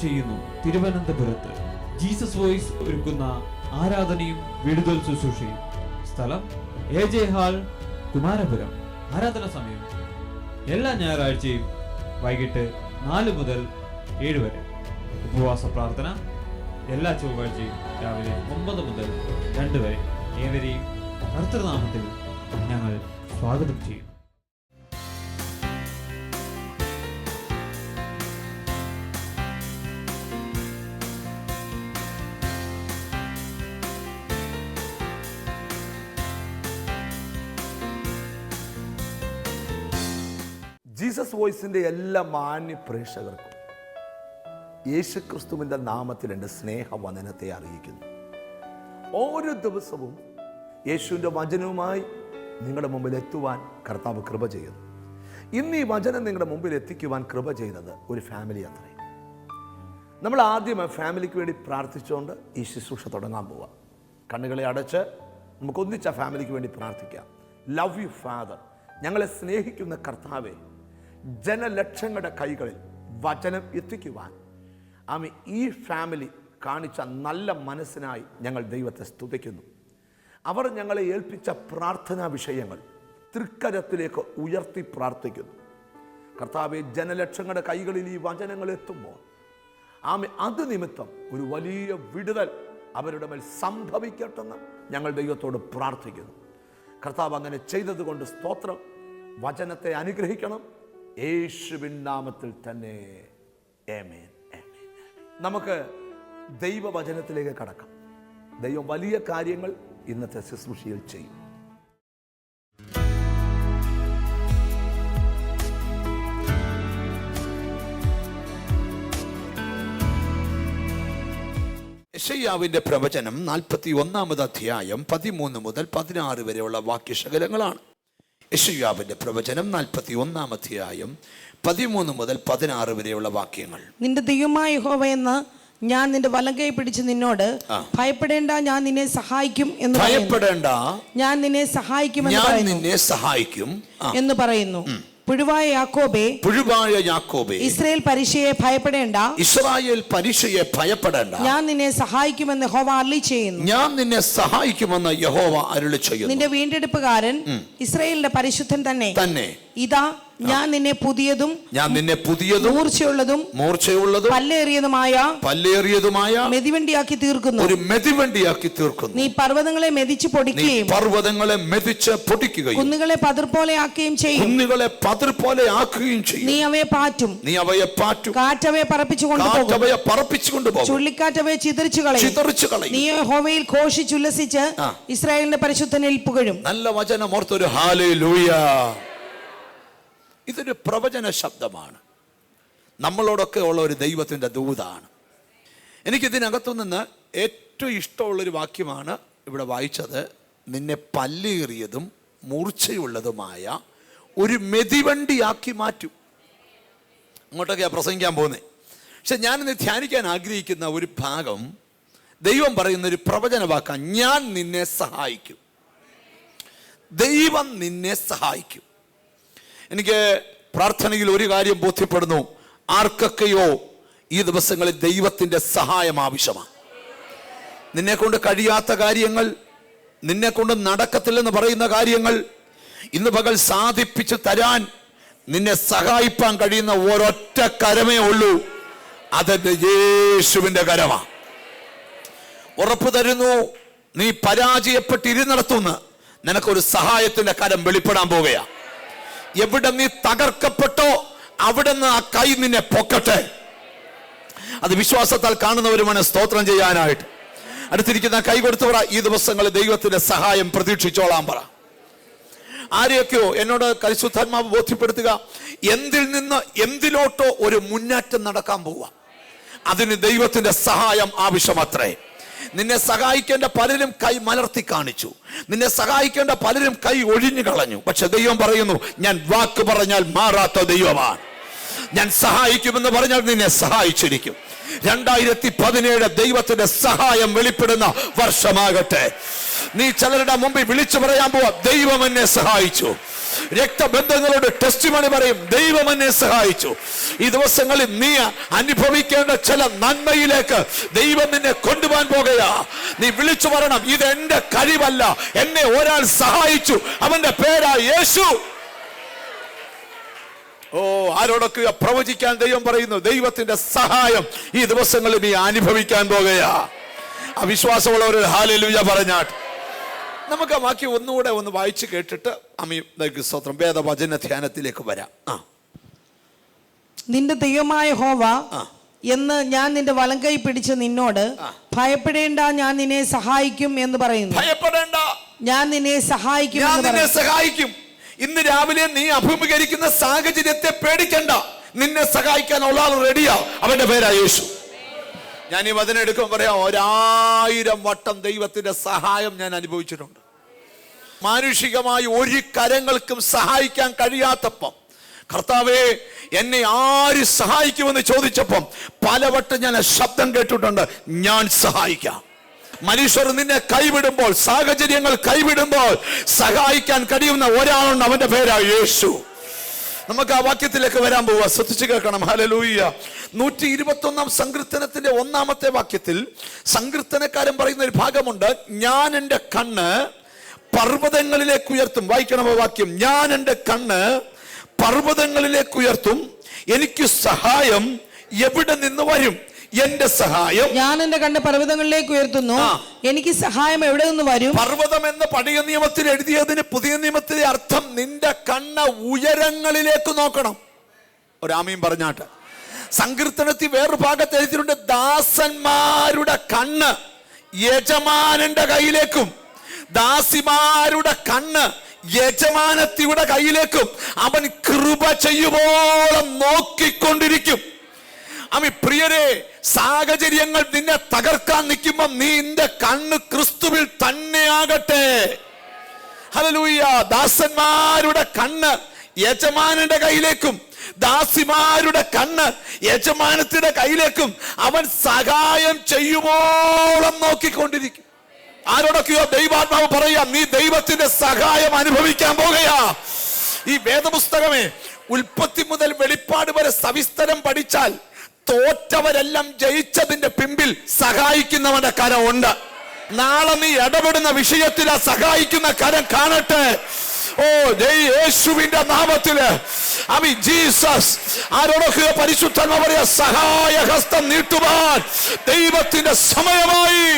ചെയ്യുന്നു. തിരുവനന്തപുരത്ത് Jesus voice ഒരുക്കുന്ന ആരാധനയും വിടുതൽ ശുശ്രൂഷയും. സ്ഥലം എ ജെ ഹാൾ കുമാരപുരം. ആരാധന സമയം എല്ലാ ഞായറാഴ്ചയും വൈകിട്ട് നാല് മുതൽ ഏഴ് വരെ. ഉപവാസ പ്രാർത്ഥന എല്ലാ ചൊവ്വാഴ്ചയും രാവിലെ ഒമ്പത് മുതൽ രണ്ട് വരെ. ഏവരെയും കർത്തൃനാമത്തിൽ ഞങ്ങൾ സ്വാഗതം ചെയ്യുന്നു. വോയിസിന്റെ എല്ലാ മാന്യ പ്രേക്ഷകർക്കും യേശുക്രിസ്തുവിന്റെ നാമത്തിൽ എന്റെ സ്നേഹവന്ദനത്തെ അറിയിക്കുന്നു. ഓരോ ദിവസവും യേശുവിന്റെ വചനവുമായി നിങ്ങളുടെ മുമ്പിൽ എത്തുവാൻ കർത്താവ് കൃപ ചെയ്യുന്നു. ഇന്ന് ഈ വചനം നിങ്ങളുടെ മുമ്പിൽ എത്തിക്കുവാൻ കൃപ ചെയ്തത് ഒരു ഫാമിലി അത്രേ. നമ്മൾ ആദ്യം ഫാമിലിക്ക് വേണ്ടി പ്രാർത്ഥിച്ചുകൊണ്ട് ഈ ശുശ്രൂഷ തുടങ്ങാൻ പോവാം. കണ്ണുകളെ അടച്ച് നമുക്കൊന്നിച്ച് ആ ഫാമിലിക്ക് വേണ്ടി പ്രാർത്ഥിക്കാം. ലവ് യു ഫാദർ ഞങ്ങളെ സ്നേഹിക്കുന്ന കർത്താവെ ജനലക്ഷങ്ങളുടെ കൈകളിൽ വചനം എത്തിക്കുവാൻ. ആമി ഈ ഫാമിലി കാണിച്ച നല്ല മനസ്സിനായി ഞങ്ങൾ ദൈവത്തെ സ്തുതിക്കുന്നു. അവർ ഞങ്ങളെ ഏൽപ്പിച്ച പ്രാർത്ഥനാ വിഷയങ്ങൾ തൃക്കരത്തിലേക്ക് ഉയർത്തി പ്രാർത്ഥിക്കുന്നു. കർത്താവ് ജനലക്ഷങ്ങളുടെ കൈകളിൽ ഈ വചനങ്ങൾ എത്തുമ്പോൾ ആമി അത് നിമിത്തം ഒരു വലിയ വിടുതൽ അവരുടെ മേൽ സംഭവിക്കട്ടെന്ന് ഞങ്ങൾ ദൈവത്തോട് പ്രാർത്ഥിക്കുന്നു. കർത്താവ് അങ്ങനെ ചെയ്തതുകൊണ്ട് സ്തോത്രം. വചനത്തെ അനുഗ്രഹിക്കണം. യേശുവിൻ നാമത്തിൽ തന്നെ. ഏമേൻ നമുക്ക് ദൈവവചനത്തിലേക്ക് കടക്കാം. ദൈവം വലിയ കാര്യങ്ങൾ ഇന്നത്തെ ശുശ്രൂഷയിൽ ചെയ്യും. യശയ്യാവിന്റെ പ്രവചനം നാൽപ്പത്തി ഒന്നാമത് അധ്യായം പതിമൂന്ന് മുതൽ പതിനാറ് വരെയുള്ള വാക്യശകലങ്ങളാണ്. യശയ്യാവിന്റെ പ്രവചനം നാൽപ്പത്തി ഒന്നാം അധ്യായം പതിമൂന്ന് മുതൽ പതിനാറ് വരെയുള്ള വാക്യങ്ങൾ. നിന്റെ ദൈവമായ യഹോവയെന്ന് ഞാൻ നിന്റെ വലം കൈ പിടിച്ച് നിന്നോട് ഭയപ്പെടേണ്ട ഞാൻ നിന്നെ സഹായിക്കും എന്ന് ഭയപ്പെടേണ്ട. ഞാൻ നിന്നെ സഹായിക്കും ഞാൻ നിന്നെ സഹായിക്കും. എന്ന് പറയുന്നു. പുഴുവായ യാക്കോബേ പുഴുവായ യാക്കോബേ ഇസ്രായേൽ പരീക്ഷയെ ഭയപ്പെടേണ്ട. ഇസ്രായേൽ പരീക്ഷയെ ഭയപ്പെടേണ്ട. ഞാൻ നിന്നെ സഹായിക്കുമെന്ന് യഹോവ അരുളി ചെയ്യുന്നു. ഞാൻ നിന്നെ സഹായിക്കുമെന്ന് യഹോവ അരുളി ചെയ്യുന്നു. നിന്റെ വീണ്ടെടുപ്പുകാരൻ ഇസ്രായേലിന്റെ പരിശുദ്ധൻ തന്നെ. തന്നെ. ഇതാ ഞാൻ നിന്നെ പുതിയതും ഞാൻ നിന്നെ പുതിയതും മൂർച്ചയുള്ളതും മൂർച്ചയുള്ളതും പല്ലേറിയതുമായ പല്ലേറിയതുമായ മെതിവണ്ടിയാക്കി തീർക്കുന്നു. ഒരു മെതിവണ്ടിയാക്കി തീർക്കുന്നു. നീ പർവതങ്ങളെ മെതിച്ച് പൊടിക്കുകയും പർവതങ്ങളെ മെതിച്ച് പൊടിക്കുകയും കുന്നുകളെ പതിർപോലെ ആക്കുകയും ചെയ്യും. കുന്നുകളെ പതിർ പോലെ ആക്കുകയും ചെയ്യും. നീ അവയെ പാറ്റും. നീ അവയെ പാറ്റും. കാറ്റവയെ പറപ്പിച്ചു കൊണ്ടുപോകും. കാറ്റവയെ പറപ്പിച്ചു കൊണ്ടുപോകും. ചുള്ളിക്കാറ്റവയെ ചിതറിച്ചു കളയും. ചിതറിച്ചു കളയും. നീ ഹോവയിൽ ഘോഷിച്ചുല്ലസിച്ച്. ഇസ്രായേലിന്റെ പരിശുദ്ധനിൽ പുകഴും നല്ല വചനം ഓർത്തൊരു ഹാലേ ലൂയ ഇതൊരു പ്രവചന ശബ്ദമാണ്. നമ്മളോടൊക്കെ ഉള്ള ഒരു ദൈവത്തിന്റെ ദൂതാണ്. എനിക്കിതിനകത്തു നിന്ന് ഏറ്റവും ഇഷ്ടമുള്ളൊരു വാക്യമാണ് ഇവിടെ വായിച്ചത്. നിന്നെ പല്ലേറിയതും മൂർച്ചയുള്ളതുമായ ഒരു മെതിവണ്ടിയാക്കി മാറ്റും. അങ്ങോട്ടൊക്കെയാണ് പ്രസംഗിക്കാൻ പോകുന്നത് പക്ഷെ ഞാനിന്ന് ധ്യാനിക്കാൻ ആഗ്രഹിക്കുന്ന ഒരു ഭാഗം ദൈവം പറയുന്ന ഒരു പ്രവചന വാക്കാണ് ഞാൻ നിന്നെ സഹായിക്കും. ദൈവം നിന്നെ സഹായിക്കും. എനിക്ക് പ്രാർത്ഥനയിൽ ഒരു കാര്യം ബോധ്യപ്പെടുന്നു. ആർക്കൊക്കെയോ ഈ ദിവസങ്ങളിൽ ദൈവത്തിന്റെ സഹായം ആവശ്യമാണ്. നിന്നെ കൊണ്ട് കഴിയാത്ത കാര്യങ്ങൾ നിന്നെ കൊണ്ട് നടക്കത്തില്ലെന്ന് പറയുന്ന കാര്യങ്ങൾ ഇന്ന് പകൽ സാധിപ്പിച്ച് തരാൻ നിന്നെ സഹായിപ്പാൻ കഴിയുന്ന ഒരൊറ്റ കരമേ ഉള്ളൂ. അതെന്റെ യേശുവിന്റെ കരമാണ് ഉറപ്പ് തരുന്നു നീ പരാജയപ്പെട്ടിരുന്നിടത്തുനിന്ന് നിനക്കൊരു സഹായത്തിന്റെ കരം വെളിപ്പെടാൻ പോവുകയാ. എവിടെ നീ തകർക്കപ്പെട്ടോ അവിടെ നിന്ന് ആ കൈ നിന്നെ പൊക്കട്ടെ. അത് വിശ്വാസത്താൽ കാണുന്നവരുമാണ് സ്തോത്രം ചെയ്യാനായിട്ട്. അടുത്തിരിക്കുന്ന കൈ കൊടുത്തു പറ ഈ ദിവസങ്ങളിൽ ദൈവത്തിന്റെ സഹായം പ്രതീക്ഷിച്ചോളാം പറ. ആരെയൊക്കെയോ എന്നോട് കരിശുദ്ധാത്മാവ് ബോധ്യപ്പെടുത്തുക എന്തിൽ നിന്ന് എന്തിലോട്ടോ ഒരു മുന്നേറ്റം നടക്കാൻ പോവുക. അതിന് ദൈവത്തിന്റെ സഹായം ആവശ്യമത്രേ. നിന്നെ സഹായിക്കേണ്ട പലരും കൈ മലർത്തി കാണിച്ചു. നിന്നെ സഹായിക്കേണ്ട പലരും കൈ ഒഴിഞ്ഞു കളഞ്ഞു. പക്ഷെ ദൈവം പറയുന്നു ഞാൻ വാക്ക് പറഞ്ഞാൽ മാറാത്ത ദൈവമാണ്. ഞാൻ സഹായിക്കുമെന്ന് പറഞ്ഞാൽ നിന്നെ സഹായിച്ചിരിക്കും. രണ്ടായിരത്തി പതിനേഴ് ദൈവത്തിന്റെ സഹായം വെളിപ്പെടുന്ന വർഷമാകട്ടെ. നീ ചിലരുടെ മുമ്പിൽ വിളിച്ചു പറയാൻ പോവാ ദൈവം എന്നെ സഹായിച്ചു. രക്തബന്ധങ്ങളുടെ ടെസ്റ്റ് മണി പറയും ദൈവം എന്നെ സഹായിച്ചു. ഈ ദിവസങ്ങളിൽ നീ അനുഭവിക്കേണ്ട ചില നന്മയിലേക്ക് ദൈവം നിന്നെ കൊണ്ടുപോകാൻ പോകയാ നീ വിളിച്ചു പറയണം ഇത് എന്റെ കഴിവല്ല എന്നെ ഒരാൾ സഹായിച്ചു അവന്റെ പേരാ യേശു. ഓ ആരോടൊക്കെ പ്രവചിക്കാൻ ദൈവം പറയുന്നു? ദൈവത്തിന്റെ സഹായം ഈ ദിവസങ്ങളിൽ നീ അനുഭവിക്കാൻ പോകുകയാ. അവിശ്വാസമുള്ളവർ ഹാലലുയ പറഞ്ഞാട്ട്. നമുക്ക് ആ വാക്യം ഒന്നുകൂടെ ഒന്ന് വായിച്ചു കേട്ടിട്ട് അമ്മി സ്തോത്രം. വേദവചന ധ്യാനത്തിലേക്ക് വരാം. ആ. നിന്റെ ദൈവമായ ഹോവ എന്ന് ഞാൻ നിന്റെ വലം കൈ പിടിച്ച് നിന്നോട് ഭയപ്പെടേണ്ട ഞാൻ നിന്നെ സഹായിക്കും എന്ന് പറയുന്നു. ഭയപ്പെടേണ്ട. ഞാൻ നിന്നെ സഹായിക്കും ഞാൻ നിന്നെ സഹായിക്കും. ഇന്ന് രാവിലെ നീ അഭിമുഖീകരിക്കുന്ന സാഹചര്യത്തെ പേടിക്കണ്ട. നിന്നെ സഹായിക്കാൻ ആൾ റെഡിയാ അവന്റെ പേരാ യേശു. ഞാൻ ഈ വചനം എടുക്കുമ്പോൾ പറയാം ഒരായിരം വട്ടം ദൈവത്തിന്റെ സഹായം ഞാൻ അനുഭവിച്ചിട്ടുണ്ട്. മാനുഷികമായി ഒരു കരങ്ങൾക്കും സഹായിക്കാൻ കഴിയാത്തപ്പം കർത്താവേ എന്നെ ആര് സഹായിക്കുമെന്ന് ചോദിച്ചപ്പം പലവട്ടം ഞാൻ ശബ്ദം കേട്ടിട്ടുണ്ട് ഞാൻ സഹായിക്കാം. മനുഷ്യർ നിന്നെ കൈവിടുമ്പോൾ സാഹചര്യങ്ങൾ കൈവിടുമ്പോൾ സഹായിക്കാൻ കഴിയുന്ന ഒരാളുണ്ട് അവന്റെ പേരാ യേശു. നമുക്ക് ആ വാക്യത്തിലേക്ക് വരാൻ പോവുക ശ്രദ്ധിച്ചു കേൾക്കണം. ഹലലൂയ്യ നൂറ്റി ഇരുപത്തി ഒന്നാം സങ്കീർത്തനത്തിന്റെ ഒന്നാമത്തെ വാക്യത്തിൽ സങ്കീർത്തനക്കാരൻ പറയുന്ന ഒരു ഭാഗമുണ്ട്. ഞാൻ എന്റെ കണ്ണ് പർവതങ്ങളിലേക്ക് ഉയർത്തും. വായിക്കണം വാക്യം? ഞാൻ എന്റെ കണ്ണ് പർവതങ്ങളിലേക്ക് ഉയർത്തും. എനിക്ക് സഹായം എവിടെ നിന്ന് വരും? എന്റെ സഹായം. ഞാൻ എന്റെ കണ്ണ് പർവതങ്ങളിലേക്ക് ഉയർത്തുന്നു. എനിക്ക് സഹായം എവിടെ നിന്ന് വരും? പർവതം എന്ന് പഴയ നിയമത്തിൽ എഴുതിയതിന് പുതിയ നിയമത്തിലെ അർത്ഥം നിന്റെ കണ്ണ് ഉയരങ്ങളിലേക്ക് നോക്കണം. ഒരാമയും പറഞ്ഞാട്ട്. സങ്കീർത്തനത്തിൽ വേറൊരു ഭാഗത്ത് എഴുതിയിട്ടുണ്ട് ദാസന്മാരുടെ കണ്ണ് യജമാനന്റെ കയ്യിലേക്കും ദാസിമാരുടെ കണ്ണ് യജമാനത്തിയുടെ കയ്യിലേക്കും അവൻ കൃപ ചെയ്യുവോളം നോക്കിക്കൊണ്ടിരിക്കും. അമ്മ പ്രിയരെ സാഹചര്യങ്ങൾ നിന്നെ തകർക്കാൻ നിൽക്കുമ്പോൾ നീ നിന്റെ കണ്ണ് ക്രിസ്തുവിൽ തന്നെയാകട്ടെ. ഹല്ലേലൂയ. ദാസന്മാരുടെ കണ്ണ് യജമാനന്റെ കയ്യിലേക്കും ദാസിമാരുടെ കണ്ണ് യജമാനത്തിന്റെ കയ്യിലേക്കും അവൻ സഹായം ചെയ്യുമോളം നോക്കിക്കൊണ്ടിരിക്കും. ആരോടൊക്കെയോ ദൈവാത്മാവ് പറയാം നീ ദൈവത്തിന്റെ സഹായം അനുഭവിക്കാൻ പോകുകയാ. ഈ വേദപുസ്തകമേ ഉൽപ്പത്തി മുതൽ വെളിപ്പാട് വരെ സവിസ്തരം പഠിച്ചാൽ തോറ്റവരെല്ലാം ജയിച്ചതിന്റെ പിമ്പിൽ സഹായിക്കുന്നവന്റെ കരം ഉണ്ട്. നാളെ നീ ഇടപെടുന്ന വിഷയത്തിൽ ആ സഹായിക്കുന്ന കരം കാണട്ടെ. ഓ യേശുവിന്റെ നാമത്തിൽ. അവി ജീസസ് ആരോടൊക്കെ പരിശുദ്ധമ പറയാ സഹായ ഹസ്തം നീട്ടുവാൻ ദൈവത്തിന്റെ സമയമായി.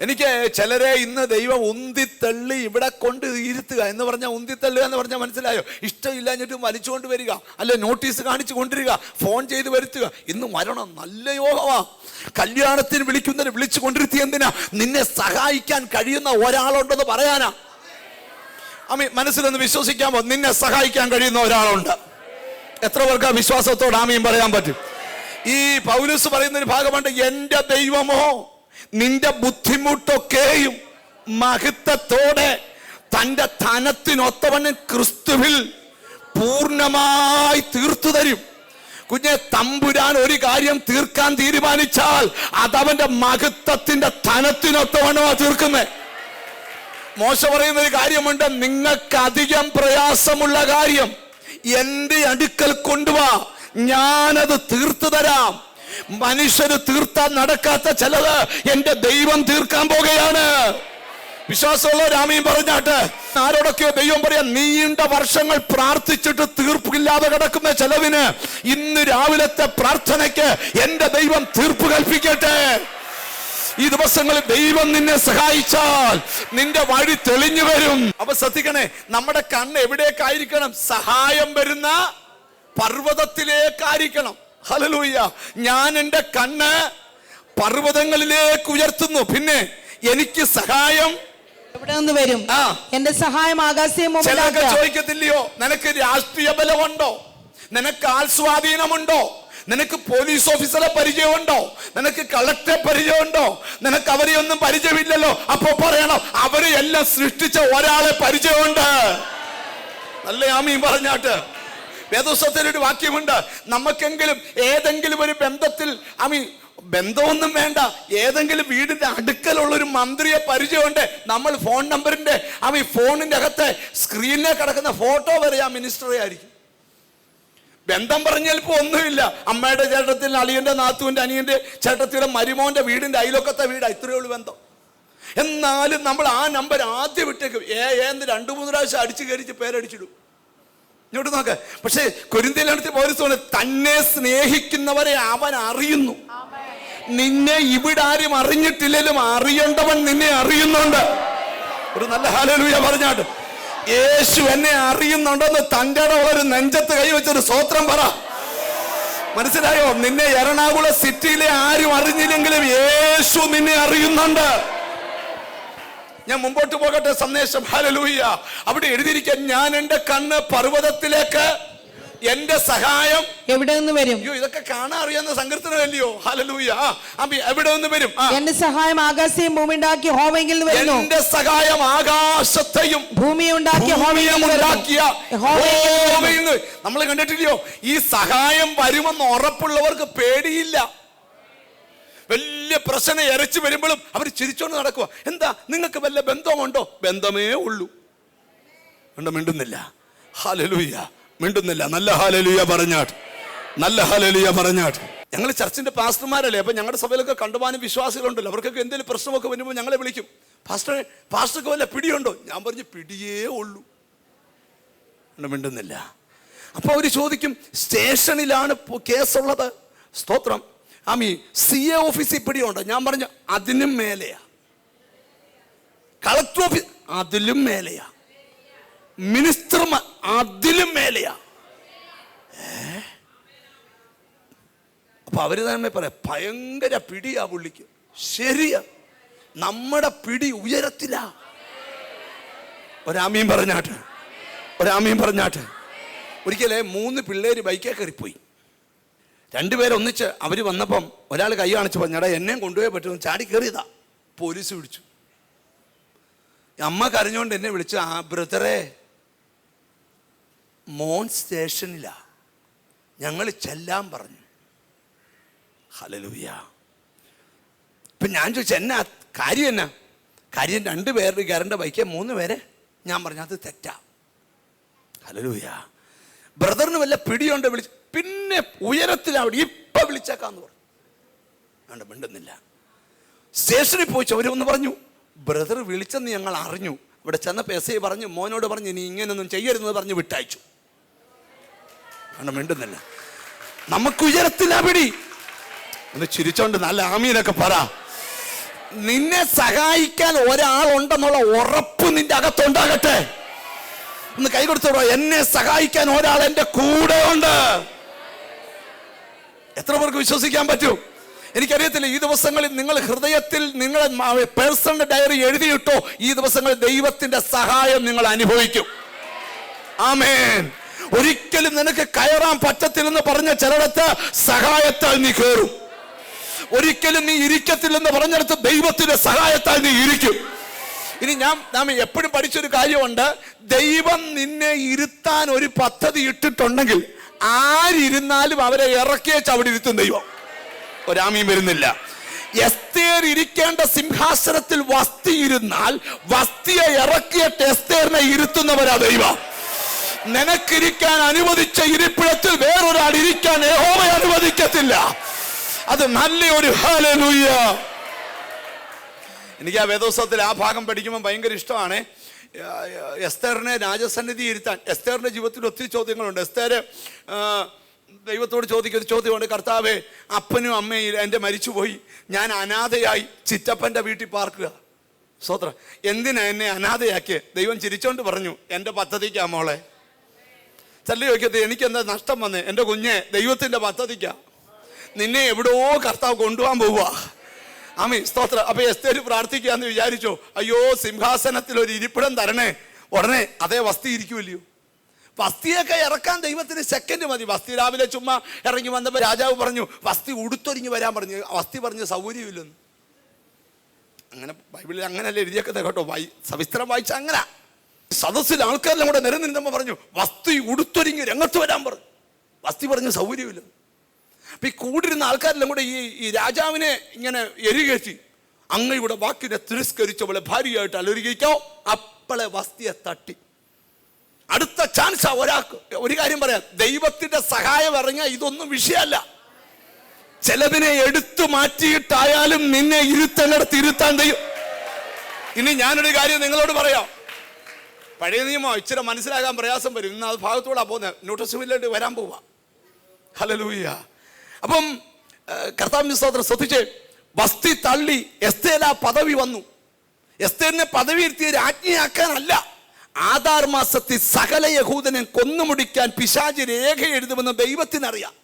എനിക്ക് ചിലരെ ഇന്ന് ദൈവം ഉന്തിത്തള്ളി ഇവിടെ കൊണ്ട് ഇരുത്തുക എന്ന് പറഞ്ഞാൽ ഉന്തിത്തള്ളുക എന്ന് പറഞ്ഞാൽ മനസ്സിലായോ? ഇഷ്ടമില്ലാഞ്ഞിട്ട് വലിച്ചുകൊണ്ട് വരിക. അല്ലെ നോട്ടീസ് കാണിച്ചു കൊണ്ടിരിക ഫോൺ ചെയ്ത് വരുത്തുക. ഇന്ന് മരണം നല്ല യോഗമാ. കല്യാണത്തിന് വിളിക്കുന്നതിന് വിളിച്ചു കൊണ്ടിരുത്തി എന്തിനാ? നിന്നെ സഹായിക്കാൻ കഴിയുന്ന ഒരാളുണ്ടെന്ന് പറയാനാ. അമ്മ മനസ്സിലൊന്ന് വിശ്വസിക്കാമോ? നിന്നെ സഹായിക്കാൻ കഴിയുന്ന ഒരാളുണ്ട്. എത്ര പേർക്ക് വിശ്വാസത്തോട് ആമയും പറയാൻ പറ്റും? ഈ പൗലൂസ് പറയുന്ന ഒരു ഭാഗമുണ്ട് എന്റെ ദൈവമോ? നിന്റെ ബുദ്ധിമുട്ടൊക്കെയും മഹത്വത്തോടെ തന്റെ ധനത്തിനൊത്തവണ് ക്രിസ്തുവിൽ പൂർണമായി തീർത്തു തരും. കുഞ്ഞെ തമ്പുരാൻ ഒരു കാര്യം തീർക്കാൻ തീരുമാനിച്ചാൽ അതവന്റെ മഹത്വത്തിന്റെ ധനത്തിനൊത്തവണോ തീർക്കുന്നേ. മോശ പറയുന്ന ഒരു കാര്യമുണ്ട് നിങ്ങൾക്ക് അധികം പ്രയാസമുള്ള കാര്യം എന്റെ അടുക്കൽ കൊണ്ടുവാ ഞാനത് തീർത്തു തരാം. മനുഷ്യര് തീർത്താൻ നടക്കാത്ത ചിലത് എന്റെ ദൈവം തീർക്കാൻ പോകുകയാണ് വിശ്വാസമുള്ള രാമയും പറഞ്ഞാട്ട് ആരോടൊക്കെ ദൈവം പറയാം നീണ്ട വർഷങ്ങൾ പ്രാർത്ഥിച്ചിട്ട് തീർപ്പില്ലാതെ കിടക്കുന്ന ചെലവിന് ഇന്ന് രാവിലത്തെ പ്രാർത്ഥനയ്ക്ക് എന്റെ ദൈവം തീർപ്പ് കൽപ്പിക്കട്ടെ. ഈ ദിവസങ്ങളിൽ ദൈവം നിന്നെ സഹായിച്ചാൽ നിന്റെ വഴി തെളിഞ്ഞു വരും. അപ്പൊ ശ്രദ്ധിക്കണേ നമ്മുടെ കണ്ണ് എവിടേക്കായിരിക്കണം? സഹായം വരുന്ന പർവതത്തിലേക്കായിരിക്കണം. ഹലലൂയ്യ ഞാൻ എന്റെ കണ്ണ് പർവതങ്ങളിലേക്ക് ഉയർത്തുന്നു പിന്നെ എനിക്ക് സഹായം. എവിടെ നിന്ന് വരും. എന്റെ സഹായം ആകാശം ചോദിക്കത്തില്ലയോ? നിനക്ക് രാഷ്ട്രീയ ബലമുണ്ടോ? നിനക്ക് ആൾസ്വാധീനമുണ്ടോ നിനക്ക് പോലീസ് ഓഫീസറെ പരിചയമുണ്ടോ? നിനക്ക് കളക്ടറെ പരിചയമുണ്ടോ? നിനക്ക് അവരെ ഒന്നും പരിചയമില്ലല്ലോ? അപ്പൊ പറയണം അവരെ എല്ലാം സൃഷ്ടിച്ച ഒരാളെ പരിചയമുണ്ട്. നല്ല ആമീൻ പറഞ്ഞാട്ട്. വേദോസ്വത്തിൽ ഒരു വാക്യമുണ്ട്. നമുക്കെങ്കിലും ഏതെങ്കിലും ഒരു ബന്ധത്തിൽ അമി ബന്ധമൊന്നും വേണ്ട. ഏതെങ്കിലും വീടിന്റെ അടുക്കലുള്ള ഒരു മന്ത്രിയെ പരിചയമുണ്ട്. നമ്മൾ ഫോൺ നമ്പറിന്റെ ആ ഫോണിന്റെ അകത്തെ സ്ക്രീനിലെ കിടക്കുന്ന ഫോട്ടോ വരെ ആ മിനിസ്റ്ററെ ആയിരിക്കും. ബന്ധം പറഞ്ഞാൽ ഇപ്പോൾ ഒന്നുമില്ല. അമ്മയുടെ ചേട്ടത്തിൽ അളിയന്റെ നാത്തുവിന്റെ അനിയന്റെ ചേട്ടത്തിയുടെ മരുമോന്റെ വീടിന്റെ അയലൊക്കത്തെ വീട്. ഇത്രയേ ഉള്ളൂ ബന്ധം. എന്നാലും നമ്മൾ ആ നമ്പർ ആദ്യം വിട്ടേക്കും ഏ ഏന്ന് രണ്ട് മൂന്ന് പ്രാവശ്യം അടിച്ചു കയറിച്ച് പേരടിച്ചിടും. ഇങ്ങോട്ട് നോക്ക്. പക്ഷേ കുരിന്തിയിലെടുത്ത് പോലീസ് തന്നെ സ്നേഹിക്കുന്നവരെ അവൻ അറിയുന്നു. നിന്നെ ഇവിടെ ആരും അറിഞ്ഞിട്ടില്ലെങ്കിലും അറിയേണ്ടവൻ നിന്നെ അറിയുന്നുണ്ട്. ഒരു നല്ല ഹാലലൂയ പറഞ്ഞാട്ട്. യേശു എന്നെ അറിയുന്നുണ്ടെന്ന് തന്റെ ഒരു നെഞ്ചത്ത് കൈവച്ചൊരു സ്വോത്രം പറ. മനസ്സിലായോ? നിന്നെ എറണാകുളം സിറ്റിയിലെ ആരും അറിഞ്ഞില്ലെങ്കിലും യേശു നിന്നെ അറിയുന്നുണ്ട്. ഞാൻ മുമ്പോട്ട് പോകട്ടെ സന്ദേശം. ഹലലൂയ അവിടെ എഴുതിയിരിക്കാൻ ഞാൻ എന്റെ കണ്ണ് പർവതത്തിലേക്ക് എന്റെ സഹായം എവിടെ നിന്ന് വരും? അയ്യോ ഇതൊക്കെ കാണാൻ അറിയാവുന്ന സങ്കീർത്തനമല്ലയോ ഹലലൂയ എവിടെ നിന്ന് വരും? എന്റെ സഹായം ആകാശയും ഭൂമി ഉണ്ടാക്കിയ ഹോമെങ്കിൽ വരുന്നു. എന്റെ സഹായം ആകാശത്തെയും ഭൂമി ഉണ്ടാക്കിയ ഉണ്ടാക്കിയ. നമ്മൾ കണ്ടിട്ടില്ലയോ? ഈ സഹായം വരുമെന്ന് ഉറപ്പുള്ളവർക്ക് പേടിയില്ല. വലിയ പ്രശ്നം ഇരച്ചു വരുമ്പോഴും അവർ ചിരിച്ചോണ്ട് നടക്കുക എന്താ? നിങ്ങൾക്ക് വല്ല ബന്ധമുണ്ടോ ബന്ധമേ ഉള്ളൂ. ഉണ്ട് മിണ്ടുന്നില്ല. ഹാലലൂയ മിണ്ടുന്നില്ല. നല്ല ഹാലലൂയ പറഞ്ഞാട്ട് നല്ല ഹാലലൂയ പറഞ്ഞാട്ട് ഞങ്ങൾ ചർച്ചിന്റെ പാസ്റ്റർമാരല്ലേ? അപ്പൊ ഞങ്ങളുടെ സഭയിലൊക്കെ കണ്ടുപോകാനും വിശ്വാസികളുണ്ടല്ലോ. അവർക്കൊക്കെ എന്തെങ്കിലും പ്രശ്നമൊക്കെ വരുമ്പോൾ ഞങ്ങളെ വിളിക്കും. പാസ്റ്റർ പാസ്റ്റർക്ക് വല്ല പിടിയുണ്ടോ? ഞാൻ പറഞ്ഞു പിടിയേ ഉള്ളൂ. മിണ്ടുന്നില്ല. അപ്പോൾ അവർ ചോദിക്കും സ്റ്റേഷനിലാണ് കേസുള്ളത്? സ്തോത്രം. ആമി സി എ ഓഫീസിൽ പിടിയുണ്ടോ ഞാൻ പറഞ്ഞു അതിനും മേലെയാ. കളക്ടർ ഓഫീസ് അതിലും മേലെയാ. മിനിസ്റ്റർ അതിലും മേലെയാ? അപ്പൊ അവർ തന്നെ പറയാം ഭയങ്കര പിടിയാ പുള്ളിക്ക്. ശരിയാ. നമ്മുടെ പിടി ഉയരത്തില്ല ഒരാമീൻ പറഞ്ഞാട്ട്. ഒരാമീൻ പറഞ്ഞാട്ട്. ഒരിക്കലേ മൂന്ന് പിള്ളേര് ബൈക്കേ കയറിപ്പോയി. രണ്ടുപേരും ഒന്നിച്ച് അവർ വന്നപ്പം ഒരാൾ കൈ കാണിച്ച് പറഞ്ഞടാ എന്നെയും കൊണ്ടുപോയി പറ്റും. ചാടി കയറിയതാ. പോലീസ് പിടിച്ചു. അമ്മ കരഞ്ഞുകൊണ്ട് എന്നെ വിളിച്ചു ആ ബ്രദറെ മോൻ സ്റ്റേഷനിലാ. ഞങ്ങൾ ചെല്ലാൻ പറഞ്ഞു. ഹലലുയ ഇപ്പം ഞാൻ ചോദിച്ചു എന്നാ കാര്യം എന്നാ? കാര്യം രണ്ട് പേരുടെ കയറേണ്ട ബൈക്ക് മൂന്ന് പേരെ? ഞാൻ പറഞ്ഞു അത് തെറ്റാ. ഹലലൂയ ബ്രദറിന് വല്ല പിടിയുണ്ട്? വിളിച്ച് പിന്നെ ഉയരത്തിലവിടെ ഇപ്പൊ വിളിച്ചേക്കാന്ന് പറഞ്ഞു. മിണ്ടുന്നില്ല. സ്റ്റേഷനിൽ പോയി ചവരൊന്ന് പറഞ്ഞു. ബ്രദർ വിളിച്ചെന്ന് ഞങ്ങൾ അറിഞ്ഞു. ഇവിടെ ചെന്നപ്പോൾ എസ് ഐ പറഞ്ഞു മോനോട് പറഞ്ഞു നീ ഇങ്ങനൊന്നും ചെയ്യരുതെന്ന് പറഞ്ഞ് വിട്ടയച്ചു. മിണ്ടുന്നില്ല. നമുക്ക് ഉയരത്തിലാ പിടി ഒന്ന് ചിരിച്ചോണ്ട് നല്ല ആമീനൊക്കെ പറ. നിന്നെ സഹായിക്കാൻ ഒരാളുണ്ടെന്നുള്ള ഉറപ്പ് നിന്റെ അകത്തുണ്ടാകട്ടെ. ഒന്ന് കൈ കൊടുത്തോടോ എന്നെ സഹായിക്കാൻ ഒരാൾ എന്റെ കൂടെ ഉണ്ട് എത്ര പേർക്ക് വിശ്വസിക്കാൻ പറ്റും? എനിക്കറിയത്തില്ല ഈ ദിവസങ്ങളിൽ നിങ്ങൾ ഹൃദയത്തിൽ നിങ്ങളെ പേഴ്സണൽ ഡയറി എഴുതിയിട്ടോ ഈ ദിവസങ്ങളിൽ ദൈവത്തിന്റെ സഹായം നിങ്ങൾ അനുഭവിക്കും. ആമേൻ. ഒരിക്കലും നിനക്ക് കയറാൻ പറ്റത്തില്ലെന്ന് പറഞ്ഞ ചിലടത്ത് സഹായത്താൽ നീ കയറും ഒരിക്കലും നീ ഇരിക്കത്തില്ലെന്ന് പറഞ്ഞിടത്ത് ദൈവത്തിന്റെ സഹായത്താൽ നീ ഇരിക്കും. ഇനി ഞാൻ നാം എപ്പോഴും പഠിച്ചൊരു കാര്യമുണ്ട് ദൈവം നിന്നെ ഇരുത്താൻ ഒരു പദ്ധതി ഇട്ടിട്ടുണ്ടെങ്കിൽ ആരിരുന്നാലും അവരെ ഇറക്കിയ അവിടെ ഇരുത്തും ദൈവം. ഒരാമീൻ വരുന്നില്ല. എസ്തേർ ഇരിക്കേണ്ട സിംഹാസനത്തിൽ വസ്തി ഇരുന്നാൽ വസ്തിയെ ഇറക്കിയിട്ട് എസ്തേറിനെ ഇരുത്തുന്നവരാ ദൈവം. നിനക്കിരിക്കാൻ അനുവദിച്ച ഇരിപ്പിടത്തിൽ വേറൊരാൾ ഇരിക്കാൻ യഹോവ അനുവദിക്കത്തില്ല. അത് നല്ലൊരു ഒരു ഹല്ലേലൂയ. എനിക്ക് ആ വേദോത്സവത്തിൽ ആ ഭാഗം പഠിക്കുമ്പോൾ ഭയങ്കര ഇഷ്ടമാണ്. എസ്തേറിനെ രാജസന്നിധി ഇരുത്താൻ എസ്തേറിന്റെ ജീവിതത്തിൽ ഒത്തിരി ചോദ്യങ്ങളുണ്ട്. എസ്തേര് ദൈവത്തോട് ചോദിക്കുന്ന ചോദ്യമുണ്ട്. കർത്താവെ അപ്പനും അമ്മയും എന്റെ മരിച്ചുപോയി. ഞാൻ അനാഥയായി ചിറ്റപ്പന്റെ വീട്ടിൽ പാർക്കുക. സ്വത്ര എന്തിനാ എന്നെ അനാഥയാക്കിയ? ദൈവം ചിരിച്ചോണ്ട് പറഞ്ഞു എന്റെ പദ്ധതിക്കാ മോളെ. ചല്ലി ചോദിക്കത്തെ എനിക്കെന്താ നഷ്ടം വന്നേ? എന്റെ കുഞ്ഞെ ദൈവത്തിന്റെ പദ്ധതിക്കാ. നിന്നെ എവിടെയോ കർത്താവ് കൊണ്ടുപോകാൻ പോവുക. ആമി സ്തോത്ര. അപ്പൊ എസ്തേര് പ്രാർത്ഥിക്കാന്ന് വിചാരിച്ചോ. അയ്യോ സിംഹാസനത്തിൽ ഒരു ഇരിപ്പിടം തരണേ. ഉടനെ അതേ വസ്തി ഇരിക്കുമല്ലയോ? വസ്തിയൊക്കെ ഇറക്കാൻ ദൈവത്തിന് സെക്കൻഡ് മതി. വസ്തി രാവിലെ ചുമ്മാ ഇറങ്ങി വന്നപ്പോൾ രാജാവ് പറഞ്ഞു വസ്തി ഉടുത്തൊരിഞ്ഞ് വരാൻ പറഞ്ഞു. വസ്തി പറഞ്ഞു സൗകര്യമില്ലെന്ന്. അങ്ങനെ ബൈബിളിൽ അങ്ങനെയല്ല എഴുതിയൊക്കെ കേട്ടോ? വായി സവിസ്തരം വായിച്ച അങ്ങനെ. സദസ്സിൽ ആൾക്കാരെല്ലാം കൂടെ നിരന്നിരുന്നപ്പോൾ പറഞ്ഞു വസ്തി ഉടുത്തൊരിഞ്ഞ് രംഗത്ത് വരാൻ പറഞ്ഞു. വസ്തി പറഞ്ഞു സൗകര്യമില്ലെന്ന്. അപ്പൊ ഈ കൂടിരുന്ന ആൾക്കാരെല്ലാം കൂടെ ഈ ഈ രാജാവിനെ ഇങ്ങനെ എരികേറ്റി. അങ്ങയുടെ വാക്കിനെ തിരസ്കരിച്ചവളെ ഭാര്യയായിട്ട് അലരുകയ്ക്കോ അപ്പളെ വസ്തിയെ തട്ടി. അടുത്ത ചാൻസാ ഒരാൾക്ക്. ഒരു കാര്യം പറയാം. ദൈവത്തിന്റെ സഹായം ഇറങ്ങിയാൽ ഇതൊന്നും വിഷയമല്ല. ചിലതിനെ എടുത്തു മാറ്റിയിട്ടായാലും നിന്നെ ഇരുത്തലട ഇരുത്താൻ ദൈവം. ഇനി ഞാനൊരു കാര്യം നിങ്ങളോട് പറയാം. പഴയ നിയമം ഇച്ചിരി മനസ്സിലാകാൻ പ്രയാസം വരും. ഇന്ന് അത് ഭാഗത്തോടാ പോകുന്നത്. ന്യൂട്രസിമില്ലോട്ട് വരാൻ പോവാ. ഹലലൂയ അപ്പം കർത്താവ് സ്തോത്രം ശ്രദ്ധിച്ച് വസ്തി തള്ളി എസ്തേല പദവി വന്നു. എസ്തേലിനെ പദവി ഇരുത്തിയ രാജ്ഞിയാക്കാനല്ല ആധാർ മാസത്തിൽ സകല യഹൂദനെ കൊന്നുമുടിക്കാൻ പിശാചി രേഖ എഴുതുമെന്ന് ദൈവത്തിനറിയാം.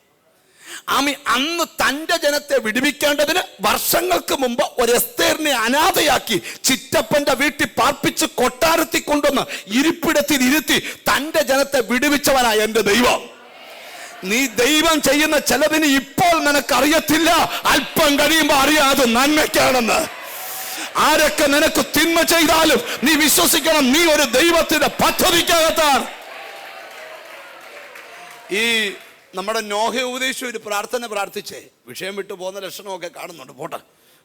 ആമി അന്ന് തന്റെ ജനത്തെ വിടുവിക്കേണ്ടതിന് വർഷങ്ങൾക്ക് മുമ്പ് ഒരു എസ്തേറിനെ അനാഥയാക്കി ചിറ്റപ്പന്റെ വീട്ടിൽ പാർപ്പിച്ച് കൊട്ടാരത്തിൽ കൊണ്ടുവന്ന് ഇരിപ്പിടത്തിൽ ഇരുത്തി തന്റെ ജനത്തെ വിടുവിച്ചവനായ എന്റെ ദൈവം. നീ ദൈവം ചെയ്യുന്ന ചിലതിന് ഇപ്പോൾ നിനക്ക് അറിയത്തില്ല അല്പം കഴിയുമ്പോൾ അറിയാതെ നന്മയ്ക്കാണെന്ന്. ആരൊക്കെ നിനക്ക് തിന്മ ചെയ്താലും നീ വിശ്വസിക്കണം നീ ഒരു ദൈവത്തിന്റെ പദ്ധതിക്കകത്താണ്. ഈ നമ്മുടെ നോഹ ഉപദേശിച്ച ഒരു പ്രാർത്ഥന പ്രാർത്ഥിച്ചേ. വിഷയം വിട്ടു പോകുന്ന ലക്ഷണമൊക്കെ കാണുന്നുണ്ട്. പോട്ടെ.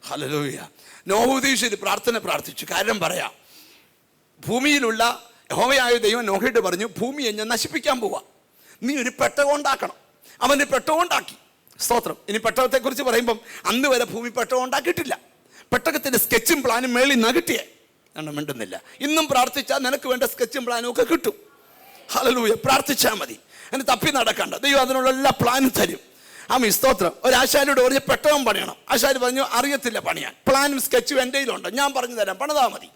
ഹലലൂയ നോഹ ഉപദേശിച്ച ഒരു പ്രാർത്ഥന പ്രാർത്ഥിച്ചു. കാര്യം പറയാം. ഭൂമിയിലുള്ള യഹോവയായ ദൈവം നോഹയിട്ട് പറഞ്ഞു ഭൂമിയെ ഞാൻ നശിപ്പിക്കാൻ പോവാ. നീ ഒരു പെട്ടകം ഉണ്ടാക്കണം. ഒരു പെട്ടകം ഉണ്ടാക്കി. സ്തോത്രം. ഇനി പെട്ടകത്തെക്കുറിച്ച് പറയുമ്പം അന്ന് വരെ ഭൂമി പെട്ടകം ഉണ്ടാക്കിയിട്ടില്ല. പെട്ടകത്തിന്റെ സ്കെച്ചും പ്ലാനും മേളിൽ നകിട്ടിയേ കിട്ടിയേ. എണ്ണം മിണ്ടുന്നില്ല. ഇന്നും പ്രാർത്ഥിച്ചാൽ നിനക്ക് വേണ്ട സ്കെച്ചും പ്ലാനും ഒക്കെ കിട്ടും. ഹലലൂയ പ്രാർത്ഥിച്ചാൽ മതി. അതിന് തപ്പി നടക്കണ്ട. ദൈവം അതിനുള്ള എല്ലാ പ്ലാനും തരും. ആമി സ്തോത്രം. ഒരു ആശാരിയോട് പറഞ്ഞ് പെട്ടകം പണിയണം. ആശാരി പറഞ്ഞു അറിയത്തില്ല പണിയാൻ. പ്ലാനും സ്കെച്ചും എന്റെ കയ്യിലുണ്ട്. ഞാൻ പറഞ്ഞു തരാം. പണിതാ മതി.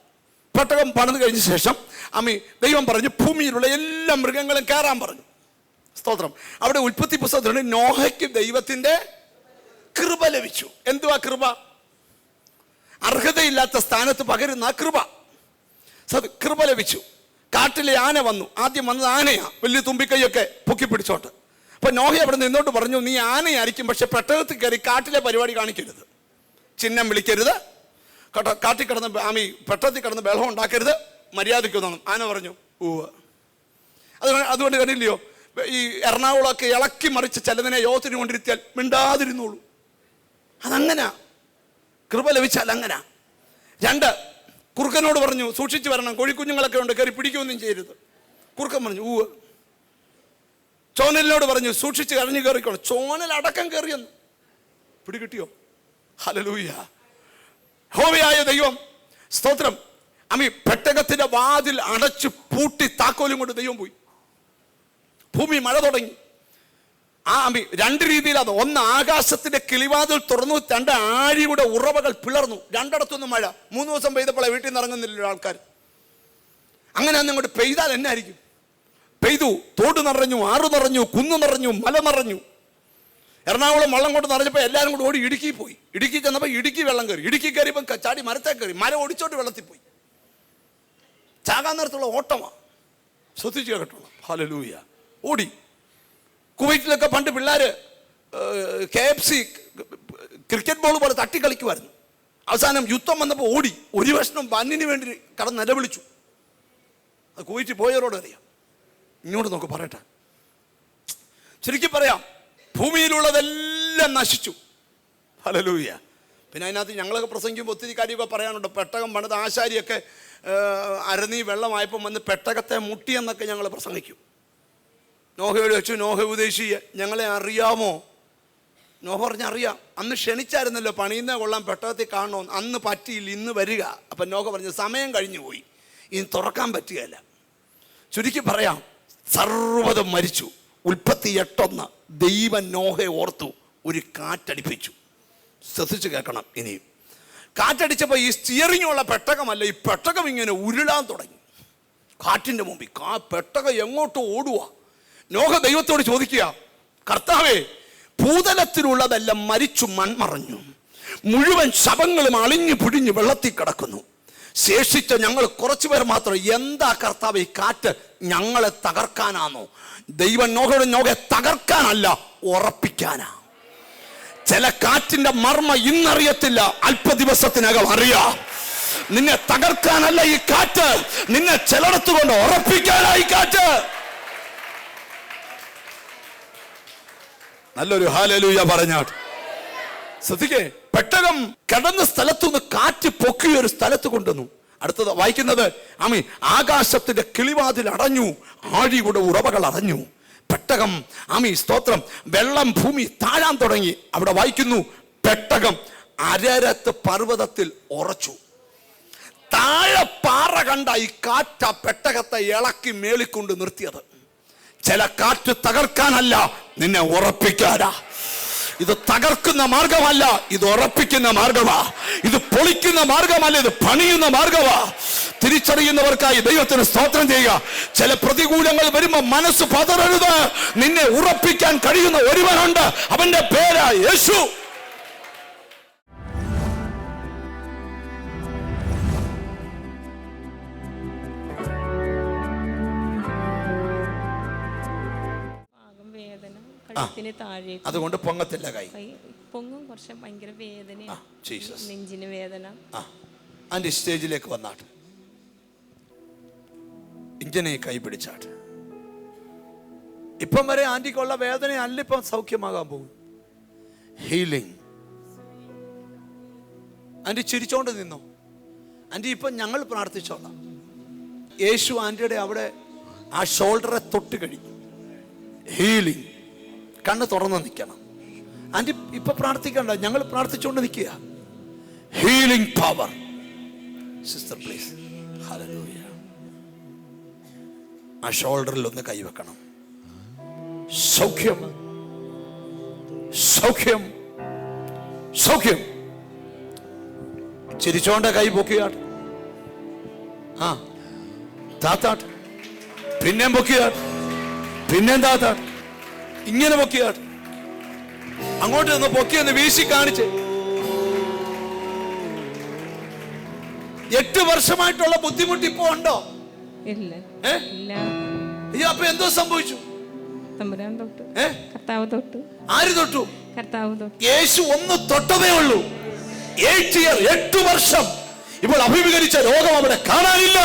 പെട്ടകം പണിത് കഴിഞ്ഞ ശേഷം അമ്മി ദൈവം പറഞ്ഞു ഭൂമിയിലുള്ള എല്ലാ മൃഗങ്ങളും കയറാൻ പറഞ്ഞു. സ്തോത്രം. അവിടെ ഉൽപ്പത്തി പുസ്തകത്തിലുണ്ട് നോഹയ്ക്ക് ദൈവത്തിന്റെ കൃപ ലഭിച്ചു. എന്തുവാ കൃപ? അർഹതയില്ലാത്ത സ്ഥാനത്ത് പകരുന്ന കൃപ. കൃപ ലഭിച്ചു. കാട്ടിലെ ആന വന്നു. ആദ്യം വന്നത് ആനയാ. വലിയ തുമ്പിക്കൈയൊക്കെ പൊക്കി പിടിച്ചോട്ട് അപ്പം നോഹ അവിടെ നിന്നോട്ട് പറഞ്ഞു നീ ആനയായിരിക്കും പക്ഷെ പെട്ടകത്തിൽ കയറി കാട്ടിലെ പരിപാടി കാണിക്കരുത്. ചിഹ്നം വിളിക്കരുത്. കട്ട കാട്ടിൽ കിടന്ന് ആമി പെട്ടത്തിൽ കിടന്ന് ബഹളം ഉണ്ടാക്കരുത്. മര്യാദയ്ക്ക് തോന്നണം ആന പറഞ്ഞു ഊവ് അതുകൊണ്ട് അതുകൊണ്ട് കണ്ടില്ലയോ? ഈ എറണാകുളമൊക്കെ ഇളക്കി മറിച്ച് ചിലതിനെ യോഗത്തിന് കൊണ്ടിരുത്തിയാൽ മിണ്ടാതിരുന്നുള്ളൂ അതങ്ങനെ. കൃപ ലഭിച്ചാൽ അങ്ങനെ. രണ്ട് കുറുക്കനോട് പറഞ്ഞു സൂക്ഷിച്ചു വരണം കോഴിക്കുഞ്ഞുങ്ങളൊക്കെ ഉണ്ട് കയറി പിടിക്കുകയൊന്നും ചെയ്യരുത്. കുറുക്കൻ പറഞ്ഞു ഊവ്. ചോനലിനോട് പറഞ്ഞു സൂക്ഷിച്ച് കഴിഞ്ഞു കയറിക്കോണം ചോനൽ അടക്കം കയറിയെന്ന്. പിടികിട്ടിയോ? ഹലലൂയ ഹോവയായ ദൈവം സ്തോത്രം. അമ്മി പെട്ടകത്തിന്റെ വാതിൽ അടച്ചു പൂട്ടി താക്കോലും കൊണ്ട് ദൈവം പോയി. ഭൂമി മഴ തുടങ്ങി. ആ രണ്ട് രീതിയിലാണ് ഒന്ന് ആകാശത്തിന്റെ കിളിവാതിൽ തുറന്നു രണ്ട് ആഴിയുടെ ഉറവകൾ പിളർന്നു. രണ്ടിടത്തുനിന്ന് മഴ. മൂന്ന് ദിവസം പെയ്തപ്പോൾ വീട്ടിൽ നിന്ന് ഇറങ്ങുന്നില്ല ആൾക്കാർ. അങ്ങനെ അന്ന് അങ്ങോട്ട് പെയ്താൽ എന്നായിരിക്കും? പെയ്തു തോട് നിറഞ്ഞു ആറ് നിറഞ്ഞു കുന്നു നിറഞ്ഞു മല നിറഞ്ഞു. എറണാകുളം വെള്ളം കൊണ്ട് നിറഞ്ഞപ്പോൾ എല്ലാവരും കൂടി ഓടി ഇടുക്കി പോയി. ഇടുക്കി ചെന്നപ്പോൾ ഇടുക്കി വെള്ളം കയറി. ഇടുക്കി കയറിയപ്പോൾ ക- ചാടി മരത്തെ കയറി. മരം ഒടിച്ചോട്ട് വെള്ളത്തിൽ പോയി. ചാകാൻ നേരത്തുള്ള ഓട്ടമാണ് ശ്രദ്ധിച്ചു കേട്ടോളാം ഹലലൂയ ഓടി. കുവൈറ്റിലൊക്കെ പണ്ട് പിള്ളേർ K F C cricket ball പോലെ തട്ടി കളിക്കുമായിരുന്നു അവസാനം യുദ്ധം വന്നപ്പോൾ ഓടി. ഒരു വർഷം ബന്നിന് വേണ്ടി കടന്ന് നിലവിളിച്ചു. അത് കുവൈറ്റിൽ പോയവരോട് അറിയാം. ഇങ്ങോട്ട് നോക്ക് പറയട്ടെ. ശരിക്കും പറയാം ഭൂമിയിലുള്ളതെല്ലാം നശിച്ചു. ഹലലൂയ പിന്നെ അതിനകത്ത് ഞങ്ങളൊക്കെ പ്രസംഗിക്കുമ്പോൾ ഒത്തിരി കാര്യമൊക്കെ പറയാനുണ്ട്. പെട്ടകം പണിത് ആശാരിയൊക്കെ അരനീ വെള്ളമായപ്പം വന്ന് പെട്ടകത്തെ മുട്ടിയെന്നൊക്കെ ഞങ്ങൾ പ്രസംഗിക്കും. നോഹയോട് വെച്ചു നോഹ ഉപദേശി ഞങ്ങളെ അറിയാമോ? നോഹ പറഞ്ഞ അറിയാം. അന്ന് ക്ഷണിച്ചായിരുന്നല്ലോ പണിയുന്ന കൊള്ളാൻ പെട്ടകത്തിൽ കാണണോ? അന്ന് പറ്റിയില്ല ഇന്ന് വരിക. അപ്പം നോഹ പറഞ്ഞു സമയം കഴിഞ്ഞു പോയി. ഇനി തുറക്കാൻ പറ്റുകയല്ല. ചുരുക്കി പറയാം സർവതം മരിച്ചു. ഉൽപ്പത്തി എട്ടൊന്ന് ദൈവം നോഹയെ ഓർത്തു ഒരു കാറ്റടിപ്പിച്ചു. ശ്രദ്ധിച്ചു കേൾക്കണം ഇനിയും കാറ്റടിച്ചപ്പോൾ ഈ സ്റ്റിയറിംഗ് ഉള്ള പെട്ടകമല്ല ഈ പെട്ടകം ഇങ്ങനെ ഉരുളാൻ തുടങ്ങി. കാറ്റിന്റെ മുമ്പിൽ കാ പെട്ടകം എങ്ങോട്ട് ഓടുക നോഹ ദൈവത്തോട് ചോദിക്കുക കർത്താവേ ഭൂതലത്തിലുള്ളതെല്ലാം മരിച്ചു മൺമറഞ്ഞു. മുഴുവൻ ശവങ്ങളും അളിഞ്ഞു പിടിഞ്ഞു വെള്ളത്തിൽ കിടക്കുന്നു. ശേഷിച്ച ഞങ്ങൾ കുറച്ചു പേർ മാത്രം എന്താ കർത്താവ് ഈ കാറ്റ് ഞങ്ങളെ തകർക്കാനാണോ ദൈവം നോഹയുടെ നോഹയെ തകർക്കാനല്ല ഉറപ്പിക്കാനാ. ചില കാറ്റിന്റെ മർമ്മ ഇന്നറിയത്തില്ല അല്പ ദിവസത്തിനകം അറിയാം. നിന്നെ തകർക്കാനല്ല ഈ കാറ്റ് നിന്നെ ചിലടത്തുകൊണ്ട് ഉറപ്പിക്കാനായി കാറ്റ്. നല്ലൊരു ഹാലലൂയ പറഞ്ഞാട്ട്. ശ്രദ്ധിക്കേ പെട്ടകം കിടന്ന സ്ഥലത്തുനിന്ന് കാറ്റ് പൊക്കി ഒരു സ്ഥലത്ത് കൊണ്ടുവന്നു. അടുത്തത് വായിക്കുന്നത് ആമി ആകാശത്തിന്റെ കിളിവാതിൽ അടഞ്ഞു ആഴിയുടെ ഉറവകൾ അടഞ്ഞു. പെട്ടകം ആമി സ്തോത്രം വെള്ളം ഭൂമി താഴാൻ തുടങ്ങി. അവിടെ വായിക്കുന്നു പെട്ടകം അരരത്ത് പർവതത്തിൽ ഉറച്ചു. താഴെ പാറ കണ്ട ഈ കാറ്റ പെട്ടകത്തെ ഇളക്കി മേളിക്കൊണ്ട് നിർത്തിയത്. ചില കാറ്റ് തകർക്കാനല്ല നിന്നെ ഉറപ്പിക്കാനാ. ഇത് തകർക്കുന്ന മാർഗമല്ല ഇത് ഉറപ്പിക്കുന്ന മാർഗമാ. ഇത് പൊളിക്കുന്ന മാർഗമല്ല ഇത് പണിയുന്ന മാർഗമാ. തിരിച്ചറിയുന്നവർക്കായി ദൈവത്തിന് സ്തോത്രം ചെയ്യുക. ചില പ്രതികൂലങ്ങൾ വരുമ്പോൾ മനസ്സ് പതറരുത്. നിന്നെ ഉറപ്പിക്കാൻ കഴിയുന്ന ഒരുവനുണ്ട്. അവന്റെ പേരാ യേശു. കഴുത്തിന് താഴെ അതുകൊണ്ട് പൊങ്ങത്തില്ല കൈ. പൊങ്ങും. കുറച്ച് ഭയങ്കര വേദന. നെഞ്ചിന് വേദന. ആന്റി സ്റ്റേജിലേക്ക് വന്നാട്ട്. ഇഞ്ചനെ കൈ പിടിച്ചാട്ട്. ഇപ്പം വരെ ആന്റിക്കുള്ള വേദന അല്ല ഇപ്പം സൗഖ്യമാകാൻ പോകും. ഹീലിംഗ് ആന്റി ചിരിച്ചോണ്ട് നിന്നോ? ആന്റി ഇപ്പം ഞങ്ങൾ പ്രാർത്ഥിച്ചോളാം. യേശു ആന്റിയുടെ അവിടെ ആ ഷോൾഡറെ തൊട്ട് കഴിഞ്ഞു ഹീലിംഗ് കണ്ണ് തുറന്ന് നിൽക്കണം. ആന്റി ഇപ്പൊ പ്രാർത്ഥിക്കണ്ട. ഞങ്ങൾ പ്രാർത്ഥിച്ചുകൊണ്ട് നിൽക്കുക. ഹീലിംഗ് പവർ സിസ്റ്റർ പ്ലീസ് ആ ഷോൾഡറിൽ ഒന്ന് കൈവെക്കണം സൗഖ്യം. സൗഖ്യം. സൗഖ്യം. ചിരിച്ചോണ്ട കൈ പൊക്കിയാട്ട്. ആ. താത്താട്ട്. പിന്നെയും പൊക്കിയാട്ട്. പിന്നെയും താത്താട്ട്. ഇങ്ങനെ പൊക്കിയാട്ട് അങ്ങോട്ട് നിന്ന് പൊക്കി ഒന്ന് വീശി കാണിച്ച്. എട്ട് വർഷമായിട്ടുള്ള ബുദ്ധിമുട്ട് ഇപ്പൊ ഉണ്ടോ? അയ്യോ അപ്പൊ എന്തോ സംഭവിച്ചു? കർത്താവ് തൊട്ട്. ആര് തൊട്ടു? കർത്താവ് തൊട്ട്. യേശു ഒന്ന് തൊട്ടതേ ഉള്ളൂ. എയ്റ്റ് ഇയർ എട്ട് വർഷം. ഇപ്പോൾ അഭിമുഖീകരിച്ച രോഗം അവിടെ കാണാനില്ല.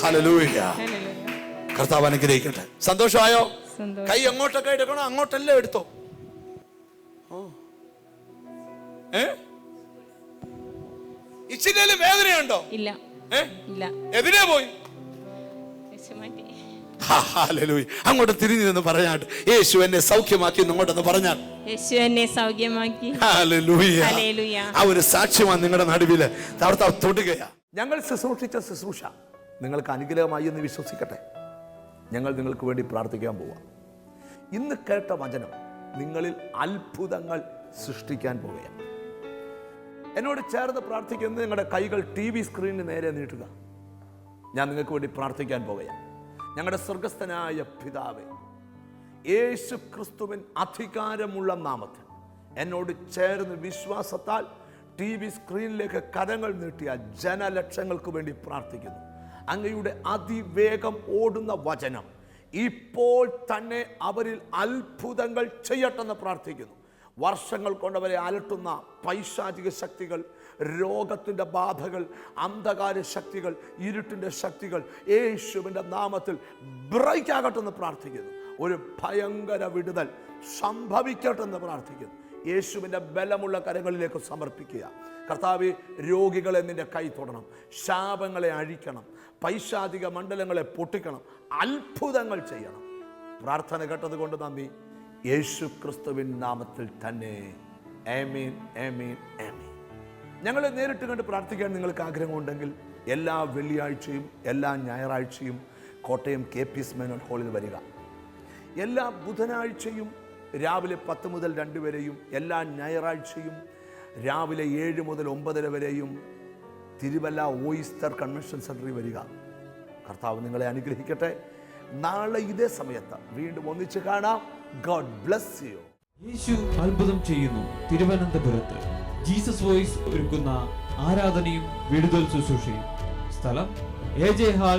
ഹല്ലേലൂയ. കർത്താവ് അനുഗ്രഹിക്കട്ടെ. സന്തോഷമായോ? സന്തോഷം. കൈ എങ്ങോട്ടൊക്കെ എടുക്കണോ? അങ്ങോട്ടല്ലേ എടുത്തോ? ഓ. ഏ? ഇച്ചിരി വേദനയുണ്ടോ? ഇല്ല. ഇല്ല. എതിരെ പോയി. അങ്ങോട്ട് തിരിഞ്ഞു നിന്ന് പറഞ്ഞാട്ട് യേശു എന്നെ സൗഖ്യമാക്കി എന്ന് പറഞ്ഞാൽ. യേശു എന്നെ സൗഖ്യമാക്കി. ആ ഒരു സാക്ഷ്യമാണ് നിങ്ങളുടെ നടുവിൽ തൊടുകയാ. ഞങ്ങൾ ശുശ്രൂഷിച്ച ശുശ്രൂഷ. നിങ്ങൾക്ക് അനുഗ്രഹമായി എന്ന് വിശ്വസിക്കട്ടെ. ഞങ്ങൾ നിങ്ങൾക്ക് വേണ്ടി പ്രാർത്ഥിക്കാൻ പോവാം. ഇന്ന് കേട്ട വചനം നിങ്ങളിൽ അത്ഭുതങ്ങൾ സൃഷ്ടിക്കാൻ പോവുകയാണ്. എന്നോട് ചേർന്ന് പ്രാർത്ഥിക്കുന്നത് നിങ്ങളുടെ കൈകൾ ടി വി സ്ക്രീനിന് നേരെ നീട്ടുക. ഞാൻ നിങ്ങൾക്ക് വേണ്ടി പ്രാർത്ഥിക്കാൻ പോവുകയാണ്. ഞങ്ങളുടെ സ്വർഗസ്ഥനായ പിതാവേ യേശു ക്രിസ്തുവിൻ അധികാരമുള്ള നാമത്തിൽ എന്നോട് ചേർന്ന് വിശ്വാസത്താൽ ടി വി സ്ക്രീനിലേക്ക് കരങ്ങൾ നീട്ടിയ ജനലക്ഷങ്ങൾക്ക് വേണ്ടി പ്രാർത്ഥിക്കുന്നു. അങ്ങയുടെ അതിവേഗം ഓടുന്ന വചനം. ഇപ്പോൾ തന്നെ അവരിൽ അത്ഭുതങ്ങൾ ചെയ്യട്ടെന്ന് പ്രാർത്ഥിക്കുന്നു. വർഷങ്ങൾ കൊണ്ടവരെ അലട്ടുന്ന പൈശാചിക ശക്തികൾ രോഗത്തിന്റെ ബാധകൾ അന്ധകാര ശക്തികൾ ഇരുട്ടിന്റെ ശക്തികൾ യേശുവിന്റെ നാമത്തിൽ ബ്രേക്ക് ആകട്ടെ എന്ന് പ്രാർത്ഥിക്കുന്നു. ഒരു ഭയങ്കര വിടുതൽ സംഭവിക്കട്ടെ എന്ന് പ്രാർത്ഥിക്കുന്നു. യേശുവിന്റെ ബലമുള്ള കരങ്ങളിലേക്ക് സമർപ്പിക്കുക. കർത്താവ് രോഗികളെ നിന്റെ കൈ തൊടണം. ശാപങ്ങളെ അഴിക്കണം. പൈശാചിക മണ്ഡലങ്ങളെ പൊട്ടിക്കണം. അത്ഭുതങ്ങൾ ചെയ്യണം. പ്രാർത്ഥന കേട്ടത് കൊണ്ട് നന്ദി. യേശു ക്രിസ്തുവിൻ നാമത്തിൽ തന്നെ. ഏമീൻ ഏമീൻ ഏമീൻ ഞങ്ങളെ നേരിട്ട് കണ്ട് പ്രാർത്ഥിക്കാൻ നിങ്ങൾക്ക് ആഗ്രഹമുണ്ടെങ്കിൽ എല്ലാ വെള്ളിയാഴ്ചയും എല്ലാ ഞായറാഴ്ചയും Kottayam K P S Menon ഹാളിൽ വരിക. എല്ലാ ബുധനാഴ്ചയും രാവിലെ പത്ത് മുതൽ രണ്ട് വരെയും എല്ലാ ഞായറാഴ്ചയും രാവിലെ ഏഴ് മുതൽ ഒമ്പതര വരെയും തിരുവല്ല ഓയിസ്റ്റർ കൺവെൻഷൻ സെന്ററിൽ വരിക. കർത്താവ് നിങ്ങളെ അനുഗ്രഹിക്കട്ടെ. നാളെ ഇതേ സമയത്ത് വീണ്ടും ഒന്നിച്ച് കാണാം. ഗോഡ് ബ്ലസ് യു യേശു അത്ഭുതം ചെയ്യുന്നു തിരുവനന്തപുരത്ത്. ജീസസ് വോയിസ് ഒരുക്കുന്ന ആരാധനയും വിടുതൽ ശുശ്രൂഷയും. സ്ഥലം എ ജെ ഹാൾ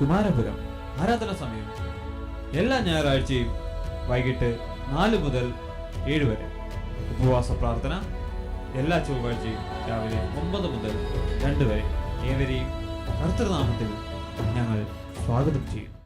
കുമാരപുരം. ആരാധന സമയം. എല്ലാ ഞായറാഴ്ചയും വൈകിട്ട് നാല് മുതൽ ഏഴ് വരെ. ഉപവാസ പ്രാർത്ഥന എല്ലാ ചൊവ്വാഴ്ചയും രാവിലെ ഒമ്പത് മുതൽ രണ്ട് വരെ ഏവരെയും കർത്തൃനാമത്തിൽ ഞങ്ങൾ സ്വാഗതം ചെയ്യുന്നു